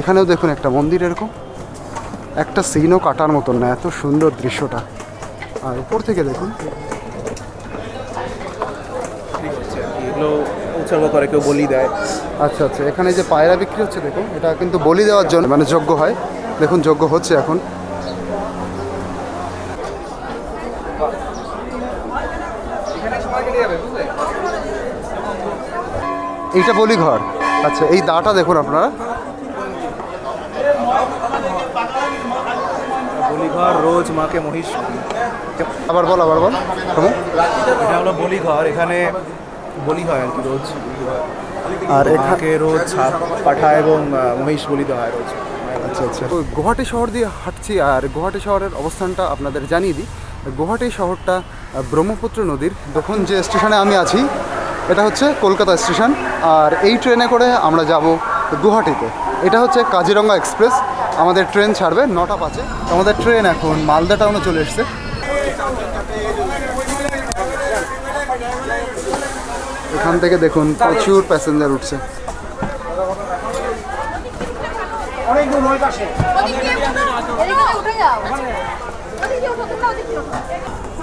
এখানেও দেখুন একটা মন্দির এরকম। একটা সিনও কাটার মতন না এত সুন্দর দৃশ্যটা। আর উপর থেকে দেখুন। উৎসর্গ করে কেউ বলি দেয়। আচ্ছা আচ্ছা এখানে যে পায়রা বিক্রি হচ্ছে দেখুন এটা কিন্তু বলি দেওয়ার জন্য মানে যোগ্য হয়। দেখুন যোগ্য হচ্ছে এখন। এইটা বলি ঘর। আচ্ছা এই দাটা দেখুন আপনারা। বলিঘর রোজ মাকে মহিষ। আবার বল আবার বল। কেমন এটা হলো বলিঘর এখানে বলি হয় আর কি রোজ। আর এখানে রোজ ছাপ পাঠা এবং মহিষ বলি দেওয়া হয় রোজ। আচ্ছা আচ্ছা। তো গুয়াহাটি শহর দিয়ে হাঁটছি আর গুয়াহাটি শহরের অবস্থানটা আপনাদের জানিয়ে দিই। গুয়াহাটি শহরটা ব্রহ্মপুত্র নদীর। তখন যে স্টেশনে আমি আছি এটা হচ্ছে কলকাতা স্টেশন। আর এই ট্রেনে করে আমরা যাব গুয়াহাটিতে। এটা হচ্ছে কাজিরঙ্গা এক্সপ্রেস। আমাদের ট্রেন ছাড়বে নটা পাঁচে আমাদের ট্রেন এখন মালদা টাউনে চলে এসছে। এখান থেকে দেখুন প্রচুর প্যাসেঞ্জার উঠছে।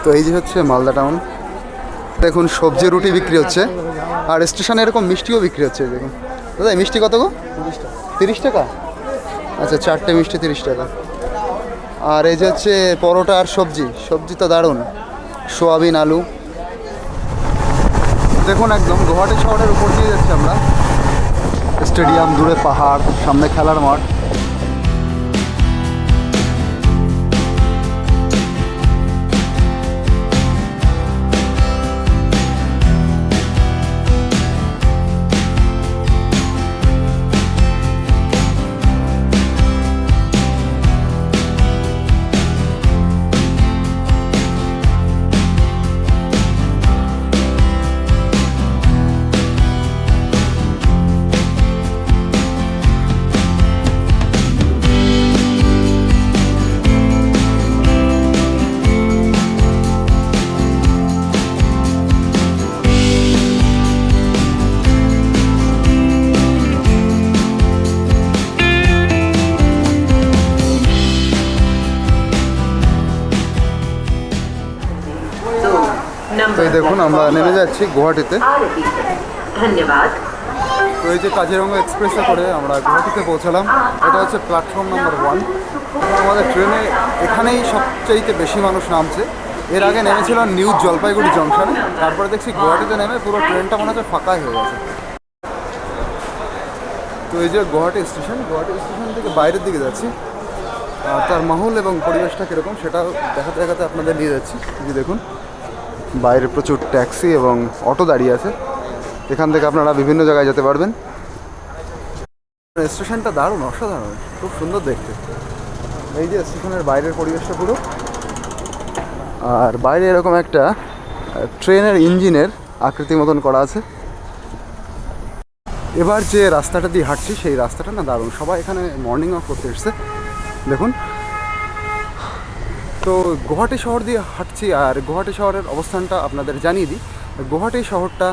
তো এই যে হচ্ছে মালদা টাউন দেখুন সবজি রুটি বিক্রি হচ্ছে। আর স্টেশনে এরকম মিষ্টিও বিক্রি হচ্ছে, দেখুন। দাদা মিষ্টি কত গো? তিরিশ টাকা? আচ্ছা চারটে মিষ্টি তিরিশ টাকা। আর এই যে হচ্ছে পরোটা আর সবজি সবজি তো দারুণ। সোয়াবিন, আলু। দেখুন একদম, গুয়াহাটি শহরের উপর দিয়ে যাচ্ছি আমরা। স্টেডিয়াম দূরে পাহাড়, সামনে খেলার মাঠ। আমরা নেমে যাচ্ছি গুয়াহাটিতে। ধন্যবাদ। তো এই যে কাজিরঙ্গা এক্সপ্রেসে করে আমরা গুয়াহাটিতে পৌঁছালাম এটা হচ্ছে প্ল্যাটফর্ম নাম্বার ওয়ান আমাদের ট্রেনে এখানেই সবচাইতে বেশি মানুষ নামছে। এর আগে নেমেছিল নিউ জলপাইগুড়ি জংশন তারপরে দেখছি গুয়াহাটিতে নেমে পুরো ট্রেনটা মনে হচ্ছে ফাঁকাই হয়ে গেছে। তো এই যে গুয়াহাটি স্টেশন গুয়াহাটি স্টেশন থেকে বাইরের দিকে যাচ্ছি। তার মাহল এবং পরিবেশটা কীরকম সেটা দেখাতে দেখাতে আপনাদের নিয়ে যাচ্ছি। দেখুন বাইরে প্রচুর ট্যাক্সি এবং অটো দাঁড়িয়ে আছে। এখান থেকে আপনারা বিভিন্ন জায়গায় যেতে পারবেন। স্টেশনটা দারুণ, অসাধারণ, খুব সুন্দর দেখতে। এই যে স্টেশনের বাইরের পরিবেশটা পুরো আর বাইরে এরকম একটা ট্রেনের ইঞ্জিনের আকৃতি মতন করা আছে। এবার যে রাস্তাটা দিয়ে হাঁটছি, সেই রাস্তাটা না দারুণ। সবাই এখানে মর্নিং ওয়াক করতে এসছে। দেখুন তো গুয়াহাটি শহর দিয়ে হাঁটছি আর গুয়াহাটি শহরের অবস্থানটা আপনাদের জানিয়ে দিই। গুয়াহাটি শহরটা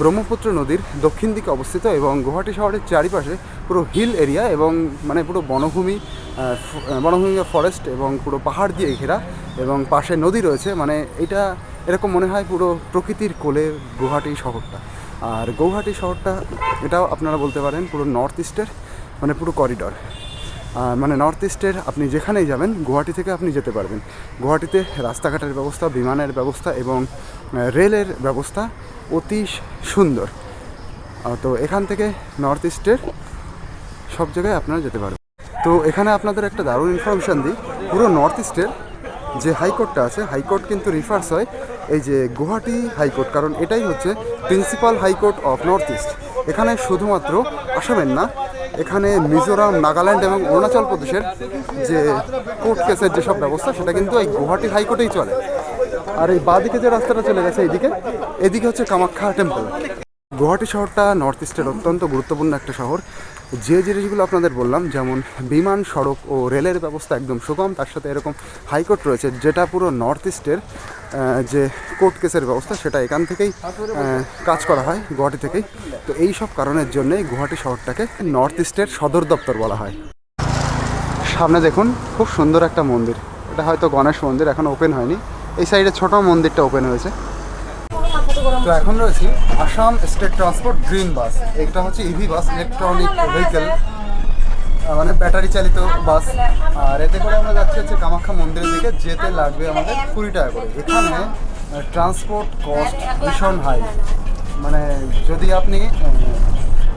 ব্রহ্মপুত্র নদীর দক্ষিণ দিকে অবস্থিত এবং গুয়াহাটি শহরের চারিপাশে পুরো হিল এরিয়া এবং মানে পুরো বনভূমি বনভূমি ফরেস্ট এবং পুরো পাহাড় দিয়ে ঘেরা এবং পাশে নদী রয়েছে। মানে এটা এরকম মনে হয় পুরো প্রকৃতির কোলে গুয়াহাটি শহরটা। আর গৌহাটি শহরটা, এটাও আপনারা বলতে পারেন পুরো নর্থ ইস্টের মানে পুরো করিডর মানে নর্থ ইস্টের আপনি যেখানেই যাবেন, গুয়াহাটি থেকে আপনি যেতে পারবেন। গুয়াহাটিতে রাস্তাঘাটের ব্যবস্থা, বিমানের ব্যবস্থা এবং রেলের ব্যবস্থা অতি সুন্দর। তো এখান থেকে নর্থ ইস্টের সব জায়গায় আপনারা যেতে পারবেন। তো এখানে আপনাদের একটা দারুণ ইনফরমেশান দিই। পুরো নর্থ ইস্টের যে হাইকোর্টটা আছে হাইকোর্ট কিন্তু রিফার্স হয়। এই যে গুয়াহাটি হাইকোর্ট কারণ এটাই হচ্ছে principal high court of north east এখানে শুধুমাত্র আসামের না এখানে মিজোরাম, নাগাল্যান্ড এবং অরুণাচল প্রদেশের যে কোর্ট কেসের যেসব ব্যবস্থা, সেটা কিন্তু এই গুয়াহাটি হাইকোর্টেই চলে। আর এই বাঁদিকে যে রাস্তাটা চলে গেছে এদিকে এদিকে হচ্ছে কামাখ্যা টেম্পল গুয়াহাটি শহরটা নর্থ ইস্টের অত্যন্ত গুরুত্বপূর্ণ একটা শহর। যে জিনিসগুলো আপনাদের বললাম, যেমন বিমান, সড়ক ও রেলের ব্যবস্থা একদম সুগম, তার সাথে এরকম হাইকোর্ট রয়েছে, যেটা পুরো নর্থ ইস্টের যে কোর্ট কেসের ব্যবস্থা, সেটা এখান থেকেই কাজ করা হয়, গুয়াহাটি থেকেই। তো এই সব কারণের জন্যই গুয়াহাটি শহরটাকে নর্থ ইস্টের সদর দপ্তর বলা হয়। সামনে দেখুন, খুব সুন্দর একটা মন্দির। এটা হয়তো গণেশ মন্দির, এখন ওপেন হয়নি। এই সাইডে ছোট মন্দিরটা ওপেন হয়েছে। তো এখন রয়েছি Assam state transport green bus. এটা হচ্ছে ইভি বাস ইলেকট্রনিক ভেহিকেল মানে ব্যাটারি চালিত বাস। আর এতে করে আমরা যাচ্ছি হচ্ছে কামাখ্যা মন্দিরের দিকে, যেতে লাগবে আমাদের কুড়ি টাকা করে। এখানে ট্রান্সপোর্ট কস্ট ভীষণ হাই মানে যদি আপনি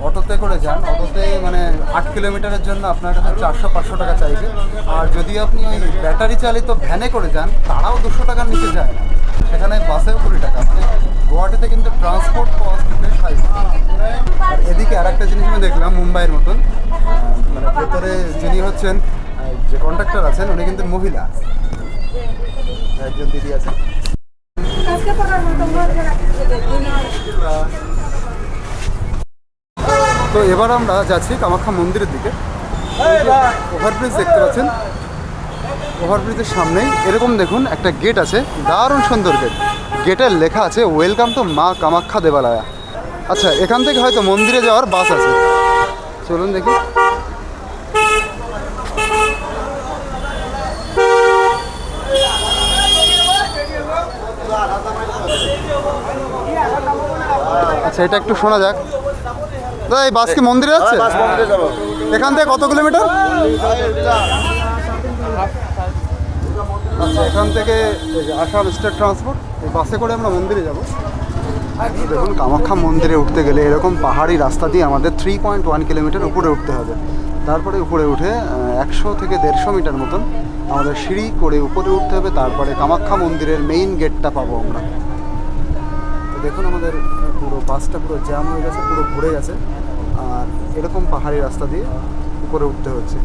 অটোতে করে যান, অটোতে মানে আট কিলোমিটারের জন্য আপনার কাছে চারশো, পাঁচশো টাকা চাইবে। আর যদি আপনি ওই ব্যাটারি চালিত ভ্যানে করে যান, তারাও দুশো টাকার নিচে যায় না। সেখানে বাসেও কুড়ি টাকা। মানে গুয়াহাটিতে কিন্তু ট্রান্সপোর্ট কস্ট বেশ হাই আর এদিকে আর একটা জিনিস আমি দেখলাম মুম্বাইয়ের মতন। মানে ভেতরে যিনি হচ্ছেন যে কন্ট্রাক্টর আছেন, উনি কিন্তু মহিলা। একজন দিদি আছেন। তো এবার আমরা যাচ্ছি কামাখ্যা মন্দিরের দিকে। ওভারব্রিজ দেখতে পাচ্ছেন। ওভারব্রিজের সামনেই এরকম দেখুন একটা গেট আছে দারুণ সুন্দর গেট। গেটের লেখা আছে ওয়েলকাম টু মা কামাখ্যা দেবালয়া। আচ্ছা এখান থেকে হয়তো মন্দিরে যাওয়ার বাস আছে। চলুন দেখি। আচ্ছা এটা একটু শোনা যাক। দাদা এই বাস কি মন্দিরে যাচ্ছে? এখান থেকে কত কিলোমিটার আচ্ছা এখান থেকে আসাম স্টেট ট্রান্সপোর্ট, এই বাসে করে আমরা মন্দিরে যাব। দেখুন কামাখ্যা মন্দিরে উঠতে গেলে এরকম পাহাড়ি রাস্তা দিয়ে আমাদের থ্রি পয়েন্ট ওয়ান কিলোমিটার উপরে উঠতে হবে। তারপরে উপরে উঠে একশো থেকে দেড়শো মিটার মতন আমাদের সিঁড়ি করে উপরে উঠতে হবে। তারপরে কামাখ্যা মন্দিরের মেইন গেটটা পাবো আমরা। দেখুন আমাদের পুরো বাসটা পুরো জ্যাম হয়ে গেছে, পুরো ঘুরে গেছে। আর এরকম পাহাড়ি রাস্তা দিয়ে উপরে উঠতে হচ্ছে।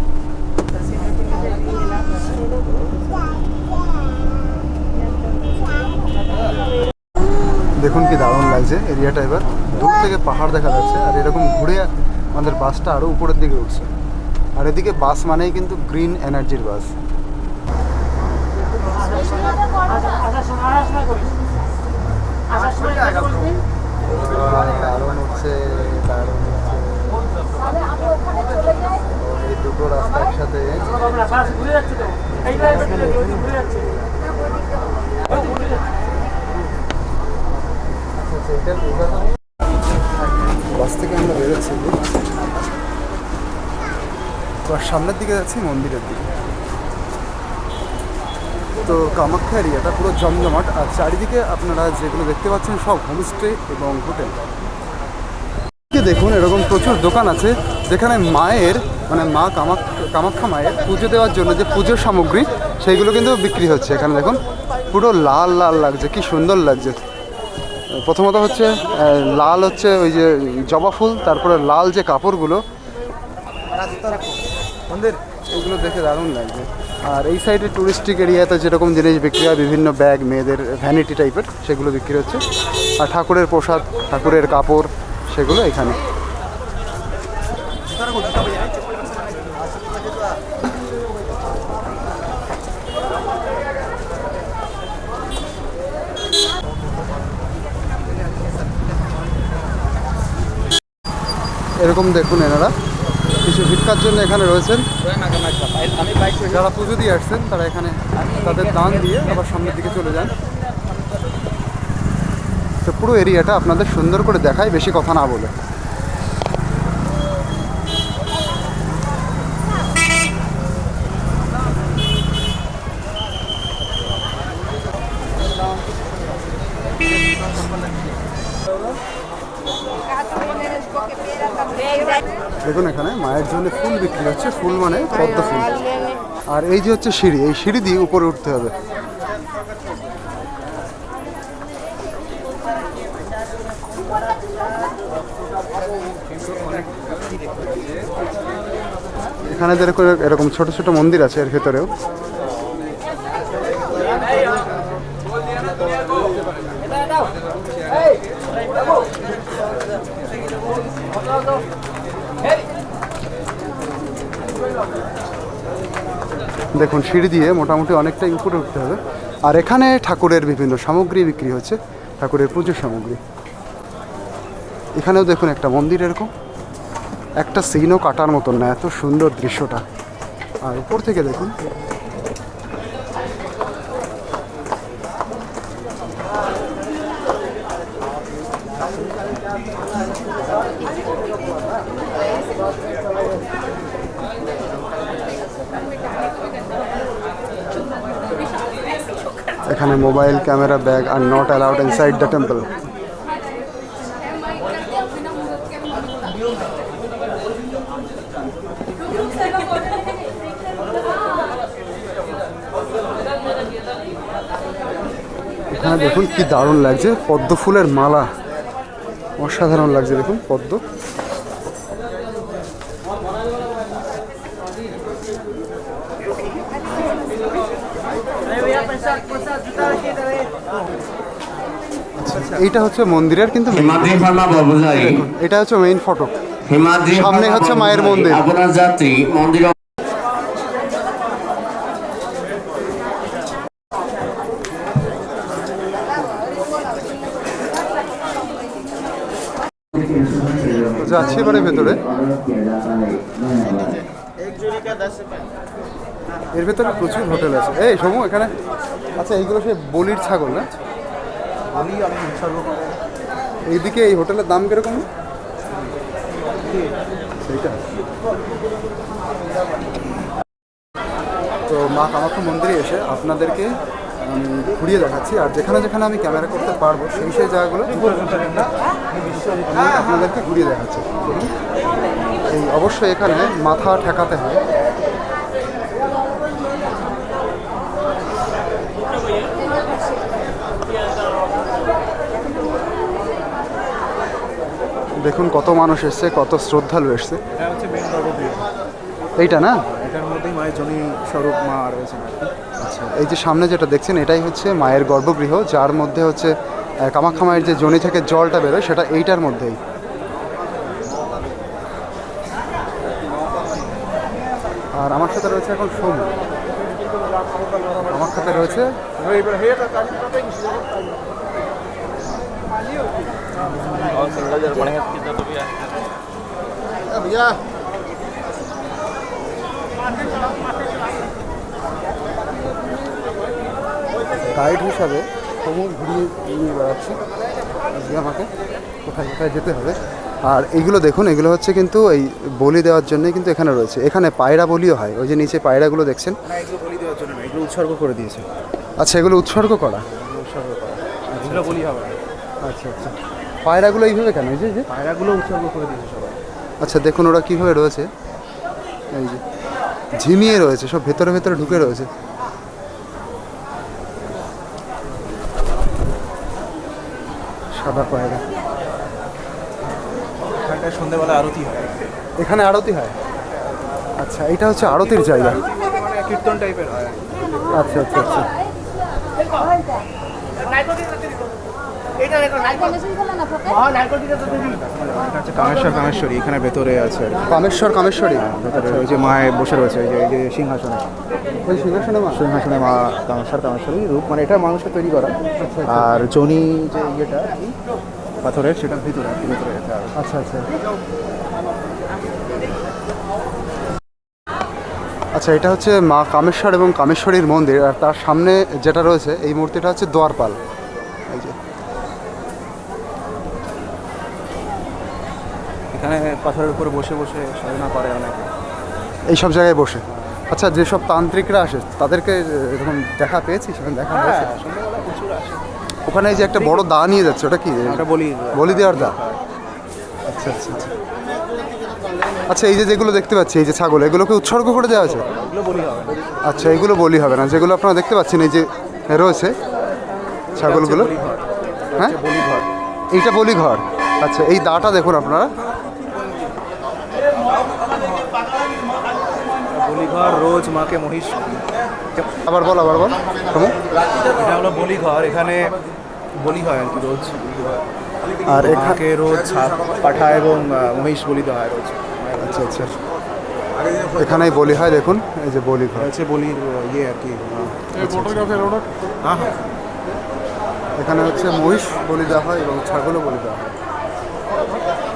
দেখুন কি দারুণ লাগছে এরিয়াটা এবার। দূর থেকে পাহাড় দেখা যাচ্ছে আর এরকম ঘুরে আমাদের বাসটা আরও উপরের দিকে উঠছে। আর এদিকে বাস মানেই কিন্তু গ্রিন এনার্জির বাস। দারুণ উঠছে দারুণ এই দুটো রাস্তা একসাথে। বাস থেকে আমরা বেরোচ্ছি সামনের দিকে যাচ্ছি, মন্দিরের দিকে। তো কামাখ্যা এরিয়াটা পুরো জমজমাট, আর চারিদিকে আপনারা যেগুলো দেখতে পাচ্ছেন সব হোমস্টে এবং হোটেল। দেখুন, এরকম প্রচুর দোকান আছে। যেখানে মায়ের মানে মা কামাখ্যা কামাখ্যা মায়ের পুজো দেওয়ার জন্য যে পুজোর সামগ্রী, সেইগুলো কিন্তু বিক্রি হচ্ছে। এখানে দেখুন, পুরো লাল লাল লাগছে, কি সুন্দর লাগছে। প্রথমত হচ্ছে লাল হচ্ছে ওই যে জবা ফুল, তারপরে লাল যে কাপড়গুলো এগুলো দেখে দারুণ লাগছে। আর এই সাইডে টুরিস্টিক এরিয়াতে যেরকম জিনিস বিক্রি হয়, বিভিন্ন ব্যাগ মেয়েদের ভ্যানিটি টাইপের সেগুলো বিক্রি হচ্ছে। আর ঠাকুরের প্রসাদ, ঠাকুরের কাপড়, সেগুলো এখানে। এরকম দেখুন এনারা। কিছু ভিক্ষার জন্য এখানে রয়েছেন। যারা পুজো দিয়ে আসছেন, তারা এখানে তাদের দান দিয়ে আবার সামনের দিকে চলে যান। তো পুরো এরিয়াটা আপনাদের সুন্দর করে দেখায়, বেশি কথা না বলে। দেখুন এখানে, মায়ের জন্য ফুল বিক্রি হচ্ছে, ফুল মানে পদ্ম ফুল। আর এই যে হচ্ছে সিঁড়ি, এই সিঁড়ি দিয়ে উপরে উঠতে হবে। এখানে যেরকম এরকম ছোট ছোট মন্দির আছে এর ভেতরেও। দেখুন, সিঁড়ি দিয়ে মোটামুটি অনেকটাই উপরে উঠতে হবে। আর এখানে ঠাকুরের বিভিন্ন সামগ্রী বিক্রি হচ্ছে, ঠাকুরের পুজোর সামগ্রী। এখানেও দেখুন একটা মন্দির এরকম। একটা সিনও কাটার মতন না, এত সুন্দর দৃশ্যটা। আর উপর থেকে দেখুন এখানে mobile, camera, bag are not allowed inside the temple এখানে দেখুন কি দারুণ লাগছে, পদ্ম ফুলের মালা। অসাধারণ লাগছে দেখুন, পদ্ম। এইটা হচ্ছে মন্দিরের কিন্তু এটা হচ্ছে মেইন ফটো হিমাদ্রি সামনে হচ্ছে মায়ের মন্দির। আপনার যাত্রী মন্দির যাচ্ছি এবারে ভেতরে। এর ভেতরে প্রচুর হোটেল আছে। এই সমু এখানে আচ্ছা এইগুলো সে বলির ছাগল না? বলি আমি এইদিকে এই হোটেলের দাম কীরকম? সেইটা। তো মা কামাখ্যা মন্দিরে এসে আপনাদেরকে ঘুরিয়ে দেখাচ্ছি, আর যেখানে যেখানে আমি ক্যামেরা করতে পারব সেই সেই জায়গাগুলো আপনাদেরকে ঘুরিয়ে দেখাচ্ছি। এই অবশ্যই এখানে মাথা ঠেকাতে হয়। দেখুন কত মানুষ এসছে কত শ্রদ্ধালু এসছে মেন এইটা না এটার মধ্যেই মায়ের জনি স্বরূপ মা রয়েছে আচ্ছা এই যে সামনে যেটা দেখছেন এটাই হচ্ছে মায়ের গর্ভগৃহ যার মধ্যে হচ্ছে কামাখ্যা মায়ের যে জনি থেকে জলটা বেরোয় সেটা এইটার মধ্যেই আর আমার সাথে রয়েছে এখন সোম আমার সাথে রয়েছে গাইড হিসাবে সময় ঘুরিয়ে নিয়ে বেড়াচ্ছি। আমাকে কোথায় কোথায় যেতে হবে। আর এইগুলো দেখুন এগুলো হচ্ছে কিন্তু এই বলি দেওয়ার জন্যই কিন্তু এখানে রয়েছে। এখানে পায়রা বলিও হয় ওই যে নিচে পায়রাগুলো দেখছেন? এগুলো বলি দেওয়ার জন্য এগুলো উৎসর্গ করে দিয়েছে। আচ্ছা এগুলো উৎসর্গ করা? উৎসর্গ করা। এগুলো বলি হবে। আচ্ছা আচ্ছা। পায়রাগুলো এইভাবে কেন? এই যে পায়রাগুলো উৎসর্গ করে দিয়েছে সবাই। আচ্ছা দেখুন ওরা কীভাবে রয়েছে। এই যে ঝিমিয়ে রয়েছে সব ভেতরে ভেতরে ঢুকে রয়েছে। সাদা পায়রা। এখানটায় সন্ধ্যেবেলা আরতি হয়। এখানে আরতি হয়? আচ্ছা এটা হচ্ছে আরতির জায়গা। মানে কীর্তন টাইপের হয়। আচ্ছা আচ্ছা আচ্ছা। কামেশ্বর কামেশ্বরী এখানে ভেতরে আছে। কামেশ্বর কামেশ্বরী? ভেতরে ওই যে মায়ে বসে রয়েছে ওই যে এই যে সিংহাসনে। ওই সিংহাসনে মা? সিংহাসনে মা কামেশ্বর কামেশ্বরী রূপ মানে এটা মানুষের তৈরি করা। আর জনি যে ইয়েটা পাথরের সেটা ভিতরে ভিতরে আচ্ছা আচ্ছা। আচ্ছা এটা হচ্ছে মা কামেশ্বর এবং কামেশ্বরীর মন্দির। আর তার সামনে যেটা রয়েছে এই মূর্তিটা হচ্ছে দোয়ারপাল এই যে এখানে পাথরের উপরে বসে বসে সাধনা করে অনেকে। এই সব জায়গায় বসে। আচ্ছা যেসব তান্ত্রিকরা আসে তাদেরকে এরকম দেখা পেয়েছি? সেখানে দেখা হয়েছে? প্রচুর আসে। ওখানে যে একটা বড় দা নিয়ে যাচ্ছে ওটা কি? বলি বলি দেওয়ার দা? আচ্ছা আচ্ছা আচ্ছা। আচ্ছা এই যে যেগুলো দেখতে পাচ্ছি এই যে ছাগল এগুলোকে উৎসর্গ করে দেওয়া আছে আচ্ছা এগুলো বলি হবে না। যেগুলো আপনারা দেখতে পাচ্ছেন এই যে রয়েছে ছাগলগুলো। হ্যাঁ? এইটা বলি ঘর। আচ্ছা এই দাটা দেখুন আপনারা। বলি ঘর রোজ মাকে মহিষ আবার বল আবার বল। এটা হলো বলি ঘর এখানে বলি হয় আর কি রোজ। আর এখানে রোজ পাঠা এবং মহিষ বলি দেওয়া হয় রোজ। আচ্ছা আচ্ছা। এখানেই বলি হয় দেখুন এই যে বলি ঘর হচ্ছে বলির ইয়ে আর কি হ্যাঁ হ্যাঁ। এখানে হচ্ছে মহিষ বলি দেওয়া হয় এবং ছাগলও বলি দেওয়া হয়।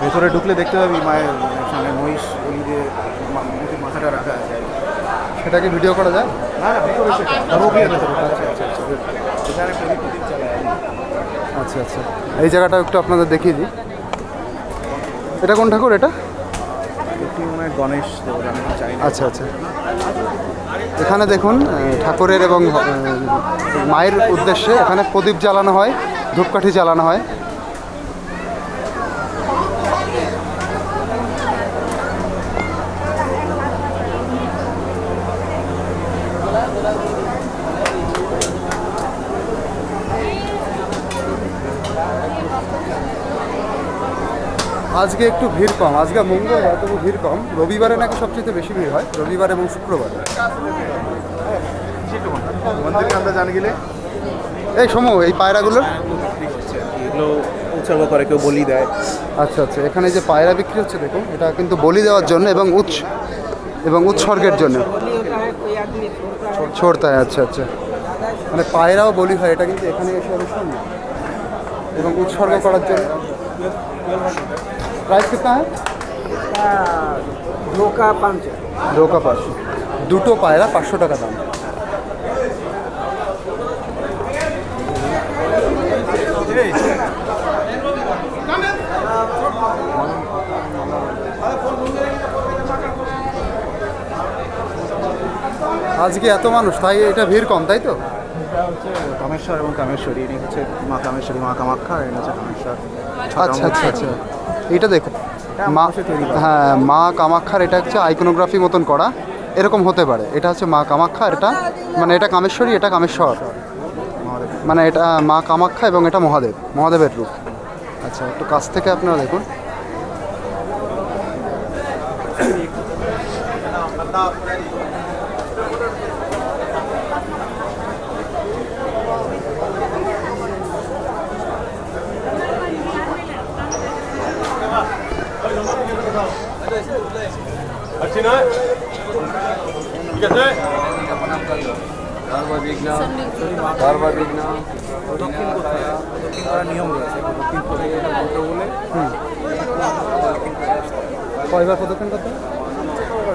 ভেতরে ঢুকলে দেখতে পাবি মায়ের সামনে মহিষ বলি দিয়ে মাথাটা রাখা আছে সেটাকে ভিডিও করা যায় না না আচ্ছা আচ্ছা। আচ্ছা প্রদীপ চালায় আচ্ছা আচ্ছা। এই জায়গাটা একটু আপনাদের দেখিয়ে দিই। এটা কোন ঠাকুর এটা? গণেশ আচ্ছা আচ্ছা। এখানে দেখুন ঠাকুরের এবং মায়ের উদ্দেশ্যে এখানে প্রদীপ জ্বালানো হয় ধূপকাঠি জ্বালানো হয়। আজকে একটু ভিড় কম আজকে মঙ্গলবার তবু ভিড় কম। রবিবারে নাকি সবচেয়ে বেশি ভিড় হয় রবিবার এবং শুক্রবার। এই সময় এই পায়রাগুলোর হ্যাঁ, উৎসর্গ করে কেউ বলি দেয়। আচ্ছা আচ্ছা এখানে যে পায়রা বিক্রি হচ্ছে দেখুন এটা কিন্তু বলি দেওয়ার জন্য এবং উৎস এবং উৎসর্গের জন্য। ছোড়তায় আচ্ছা আচ্ছা। মানে পায়রাও বলি হয় এটা কিন্তু এখানে এসে আমি এবং উৎসর্গ করার জন্য। प्राइस कितना है दो का पाँच दो पाँच দুটো পায়রা পাঁচশো টাকা দাম আজকে এত মানুষ তাই এটা ভিড় কম তাই তো এটা কামেশ্বর এবং কামেশ্বরী এনে হচ্ছে মা কামেশ্বরী মা কামাক্ষা এটা হচ্ছে কামেশ্বর আচ্ছা আচ্ছা আচ্ছা এটা দেখুন। মা। হ্যাঁ মা কামাখ্যার এটা হচ্ছে আইকোনোগ্রাফি মতন করা। এরকম হতে পারে। এটা হচ্ছে মা কামাখ্যা আর এটা মানে এটা কামেশ্বরী এটা কামেশ্বর। মানে এটা মা কামাখ্যা এবং এটা মহাদেব মহাদেবের রূপ। আচ্ছা একটু কাছ থেকে আপনারা দেখুন। দক্ষিণ করার নিয়ম রয়েছে দক্ষিণ করে এটা মন্ত্র বলে কয়বার প্রদক্ষিণ করতে?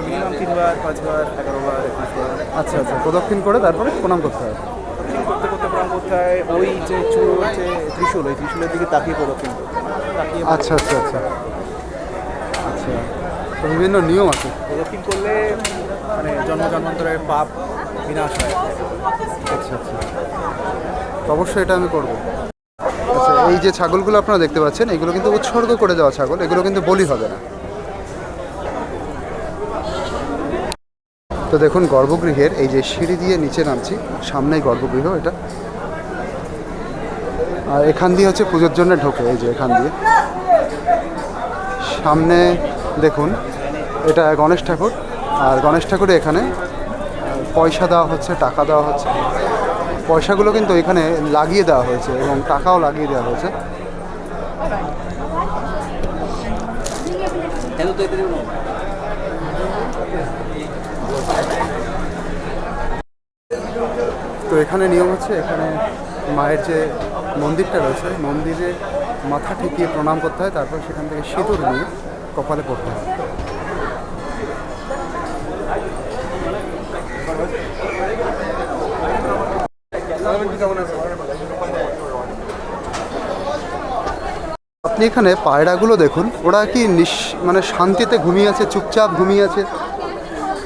মিনিমাম তিনবার পাঁচবার এগারোবার একুশবার আচ্ছা আচ্ছা প্রদক্ষিণ করে তারপরে প্রণাম করতে হয়। করতে করতে প্রণাম করতে হয়। ওই যে চুর হচ্ছে ত্রিশূল ওই ত্রিশূলের দিকে তাকিয়ে প্রদক্ষিণ করতে আচ্ছা আচ্ছা আচ্ছা। আচ্ছা। বিভিন্ন নিয়ম আছে। প্রদক্ষিণ করলে মানে জন্ম জন্মান্তরের পাপ বিনাশ হয়। আচ্ছা আচ্ছা। অবশ্যই এটা আমি করব। আচ্ছা এই যে ছাগলগুলো আপনারা দেখতে পাচ্ছেন এগুলো কিন্তু উৎসর্গ করে দেওয়া ছাগল এগুলো কিন্তু বলি হবে না। তো দেখুন গর্ভগৃহের এই যে সিঁড়ি দিয়ে নিচে নামছি সামনেই গর্ভগৃহ এটা। আর এখান দিয়ে হচ্ছে পুজোর জন্য ঢোকে এই যে এখান দিয়ে। সামনে দেখুন এটা গণেশ ঠাকুর। আর গণেশ ঠাকুরে এখানে পয়সা দেওয়া হচ্ছে, টাকা দেওয়া হচ্ছে। পয়সাগুলো কিন্তু এখানে লাগিয়ে দেওয়া হয়েছে এবং টাকাও লাগিয়ে দেওয়া হয়েছে। তো এখানে নিয়ম হচ্ছে, এখানে মায়ের যে মন্দিরটা রয়েছে, মন্দিরে মাথা ঠেকিয়ে প্রণাম করতে হয়, তারপর সেখান থেকে সিঁদুর নিয়ে কপালে পড়তে হয়। আপনি এখানে পায়রাগুলো দেখুন ওরা কি নিঃ মানে শান্তিতে ঘুমিয়ে আছে চুপচাপ ঘুমিয়ে আছে?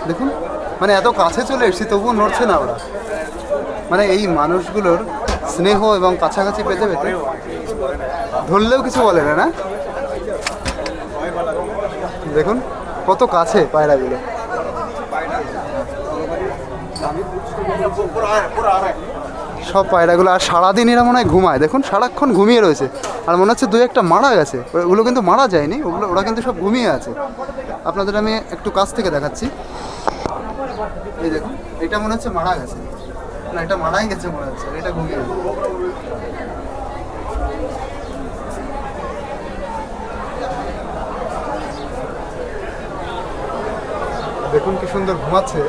দেখুন মানে এত কাছে চলে এসেছি তবুও নড়ছে না ওরা। মানে এই মানুষগুলোর স্নেহ এবং কাছাকাছি পেতে পেতে ধরলেও কিছু বলে না না? দেখুন কত কাছে পায়রাগুলো। সব পায়রাগুলো আর সারাদিন এরা মনে হয় ঘুমায়। দেখুন, সারাক্ষণ ঘুমিয়ে রয়েছে। আর মনে হচ্ছে দু একটা মারা গেছে। ওগুলো কিন্তু মারা যায়নি, ওগুলো, ওরা কিন্তু সব ঘুমিয়ে আছে। আপনাদের আমি একটু কাছ থেকে দেখাচ্ছি। এই দেখুন, এটা মনে হচ্ছে মারা গেছে। না, এটা মারাই গেছে মনে হচ্ছে এটা ঘুমিয়ে। দেখুন কি সুন্দর ঘুমাচ্ছে।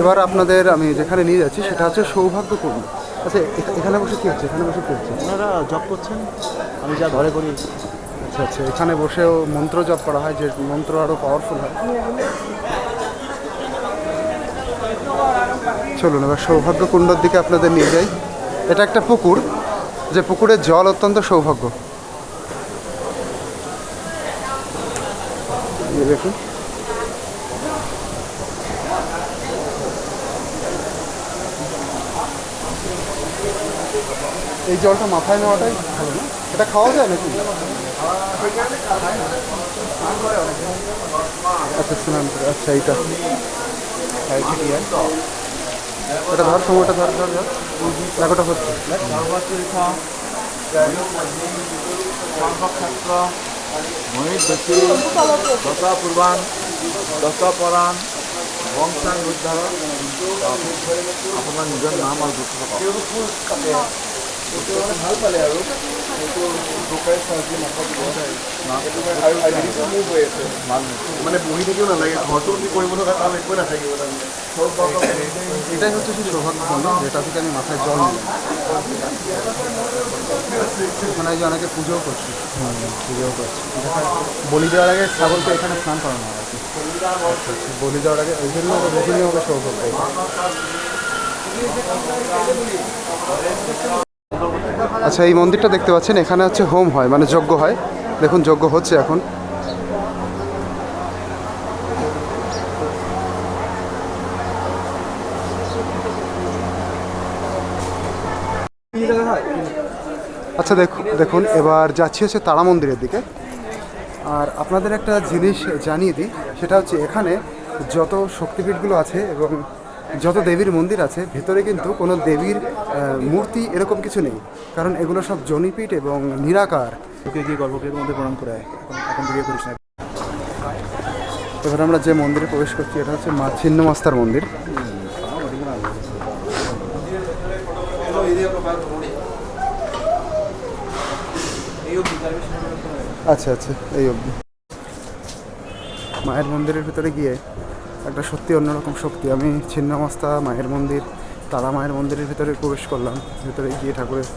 এবার আপনাদের আমি যেখানে নিয়ে যাচ্ছি সেটা হচ্ছে সৌভাগ্যপূর্ণ। আচ্ছা এখানে বসে কী হচ্ছে? এখানে বসে কী হচ্ছে? ওনারা জব করছেন? আমি যা ঘরে করি। আচ্ছা আচ্ছা এখানে বসেও মন্ত্র জপ করা হয় যে মন্ত্র আরও পাওয়ারফুল হয়। চলুন এবার সৌভাগ্য কুণ্ডর দিকে আপনাদের নিয়ে যাই। এটা একটা পুকুর যে পুকুরের জল অত্যন্ত সৌভাগ্য। দেখুন। এই জলটা মাথায় নেওয়াটাই ভালো না? এটা খাওয়া যায় নাকি? আচ্ছা স্নান করে আচ্ছা এইটা। হ্যাঁ, এটা ধর সময়টা ধর ধর ধর। দেখোটা হচ্ছে। দশা পূর্বান দশা পরাণ। বংশান উদ্ধার। আপোনাৰ নিজৰ নাম আৰু দুখ মানে বহি থাকিও নালাগে ঘৰটো কি কৰিব লগা কাম একোৱে নাথাকিব এটাই হচ্ছে সেই সৌভাগ্য কুণ্ড যেটা থেকে আমি মাথায় জল নিলাম। ওখানে যে অনেকে পুজোও করছে। পুজোও করছে। বলি দেওয়ার আগে ছাগলকে এখানে স্নান করানো হয়। আচ্ছা, বলি দেওয়ার আগে জন্য সৌভাগ্য এটা। আচ্ছা এই মন্দিরটা দেখতে পাচ্ছেন এখানে হচ্ছে হোম হয় মানে যজ্ঞ হয়। দেখুন যজ্ঞ হচ্ছে এখন। আচ্ছা দেখুন দেখুন এবার যাচ্ছি হচ্ছে তারা মন্দিরের দিকে। আর আপনাদের একটা জিনিস জানিয়ে দিই সেটা হচ্ছে এখানে যত শক্তিপীঠগুলো আছে এবং যত দেবীর মন্দির আছে ভেতরে কিন্তু কোনো দেবীর মূর্তি এরকম কিছু নেই। কারণ এগুলো সব জনিপীঠ এবং নিরাকার। তোকে গিয়ে মধ্যে প্রণাম করে এখন বিয়ে করিস না। এবার আমরা যে মন্দিরে প্রবেশ করছি এটা হচ্ছে মা ছিন্নমাস্তার মন্দির। আচ্ছা আচ্ছা এই অবধি। মায়ের মন্দিরের ভিতরে গিয়ে একটা সত্যি অন্যরকম শক্তি। আমি ছিন্নমাস্তা মায়ের মন্দির, তারা মায়ের মন্দিরের ভিতরে প্রবেশ করলাম। ভিতরে গিয়ে ঠাকুরের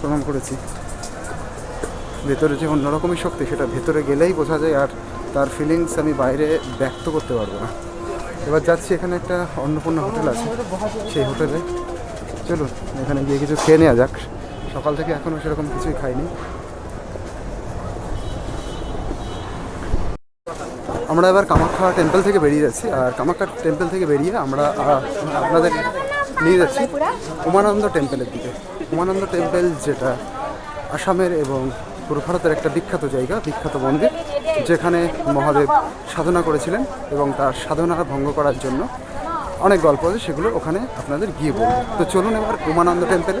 প্রণাম করেছি। ভেতরে যে অন্যরকমই শক্তি, সেটা ভেতরে গেলেই বোঝা যায় আর তার ফিলিংস আমি বাইরে ব্যক্ত করতে পারব না। এবার যাচ্ছি এখানে একটা অন্নপূর্ণা হোটেল আছে। সেই হোটেলে। চলুন, এখানে গিয়ে কিছু খেয়ে নেওয়া যাক। সকাল থেকে এখনও সেরকম কিছুই খাইনি। আমরা এবার কামাখ্যা টেম্পল থেকে বেরিয়ে যাচ্ছি। আর কামাখ্যা টেম্পল থেকে বেরিয়ে আমরা আপনাদের নিয়ে যাচ্ছি উমানন্দ টেম্পলের দিকে। উমানন্দ টেম্পল যেটা আসামের এবং পুরো ভারতের একটা বিখ্যাত জায়গা, বিখ্যাত মন্দির, যেখানে মহাদেব সাধনা করেছিলেন এবং তার সাধনা ভঙ্গ করার জন্য অনেক গল্প আছে, সেগুলো ওখানে আপনাদের গিয়ে বলব। তো চলুন এবার উমানন্দ টেম্পলে